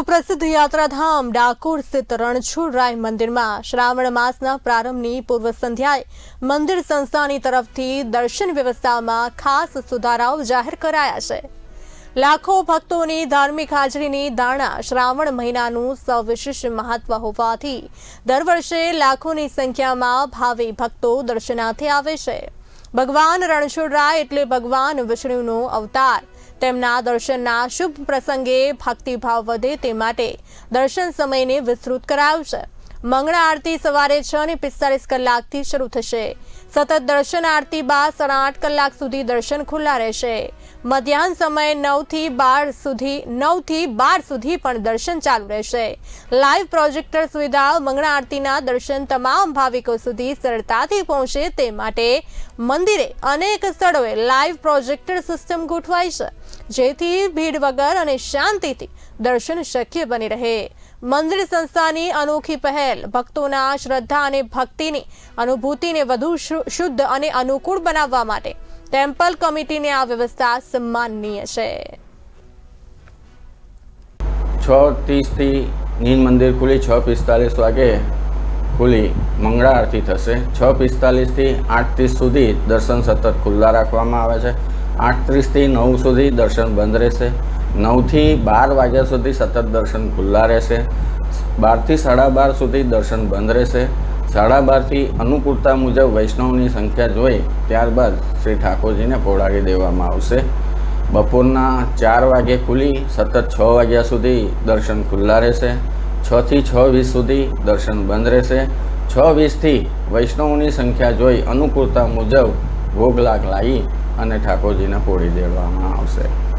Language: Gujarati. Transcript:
સુપ્રસિદ્ધ યાત્રાધામ ડાકોર સ્થિત રણછોડરાય મંદિરમાં શ્રાવણ માસના પ્રારંભની પૂર્વ સંધ્યાએ મંદિર સંસ્થાની તરફથી દર્શન વ્યવસ્થામાં ખાસ સુધારાઓ જાહેર કરાયા છે. લાખો ભક્તોની ધાર્મિક હાજરીની દાણા શ્રાવણ મહિનાનું સવિશેષ મહત્વ હોવાથી દર વર્ષે લાખોની સંખ્યામાં ભાવિ ભક્તો દર્શનાર્થે આવે છે. ભગવાન રણછોડરાય એટલે ભગવાન વિષ્ણુનો અવતાર. તેમના દર્શનના શુભ પ્રસંગે ભક્તિભાવ વધે તે માટે દર્શન સમયને વિસ્તૃત કરાયું છે. મંગળા આરતી સવારે છ ને પિસ્તાલીસ કલાકથી શરૂ થશે. સતત દર્શન આરતી બાદ સાડા આઠ કલાક સુધી દર્શન ખુલ્લા રહેશે. મધ્યાહન સમયે નવથી બાર સુધી, નવથી બાર સુધી પણ દર્શન ચાલુ રહેશે. લાઈવ પ્રોજેક્ટર સુવિધા મંગળા આરતીના દર્શન તમામ ભાવિકો સુધી સરળતાથી પહોંચે તે માટે મંદિરે અનેક સ્થળોએ લાઈવ પ્રોજેક્ટર સિસ્ટમ ગોઠવાઈ છે. જેથી ભીડ વગર અને શાંતિથી દર્શન શક્ય બની રહે. મંદિર સંસ્થાની અનોખી પહેલ. ભક્તોના શ્રદ્ધા અને ભક્તિની અનુભૂતિને વધુ શુદ્ધ અને અનુકૂળ બનાવવા માટે ટેમ્પલ કમિટીની આ વ્યવસ્થા સન્માનનીય છે. છ ત્રીસથી નીન મંદિર ખુલી, છ પિસ્તાલીસ વાગે ખુલી. મંગળા આરતી થશે. છ પિસ્તાલીસથી આઠ ત્રીસ સુધી દર્શન સતત ખુલ્લા રાખવામાં આવે છે. આઠ ત્રીસથી નવ સુધી દર્શન બંધ રહેશે. નવથી બાર વાગ્યા સુધી સતત દર્શન ખુલ્લા રહેશે. બારથી સાડા બાર સુધી દર્શન બંધ રહેશે. સાડા બારથી અનુકૂળતા મુજબ વૈષ્ણવની સંખ્યા જોઈ ત્યારબાદ શ્રી ઠાકોરજીને પોળાવી દેવામાં આવશે. બપોરના ચાર વાગે ખુલી સતત છ વાગ્યા સુધી દર્શન ખુલ્લા રહેશે. છથી છ વીસ સુધી દર્શન બંધ રહેશે. છ વીસથી વૈષ્ણવની સંખ્યા જોઈ અનુકૂળતા મુજબ ભોગ લાગ લાવી અને ઠાકોરજીને પોળી દેવામાં આવશે.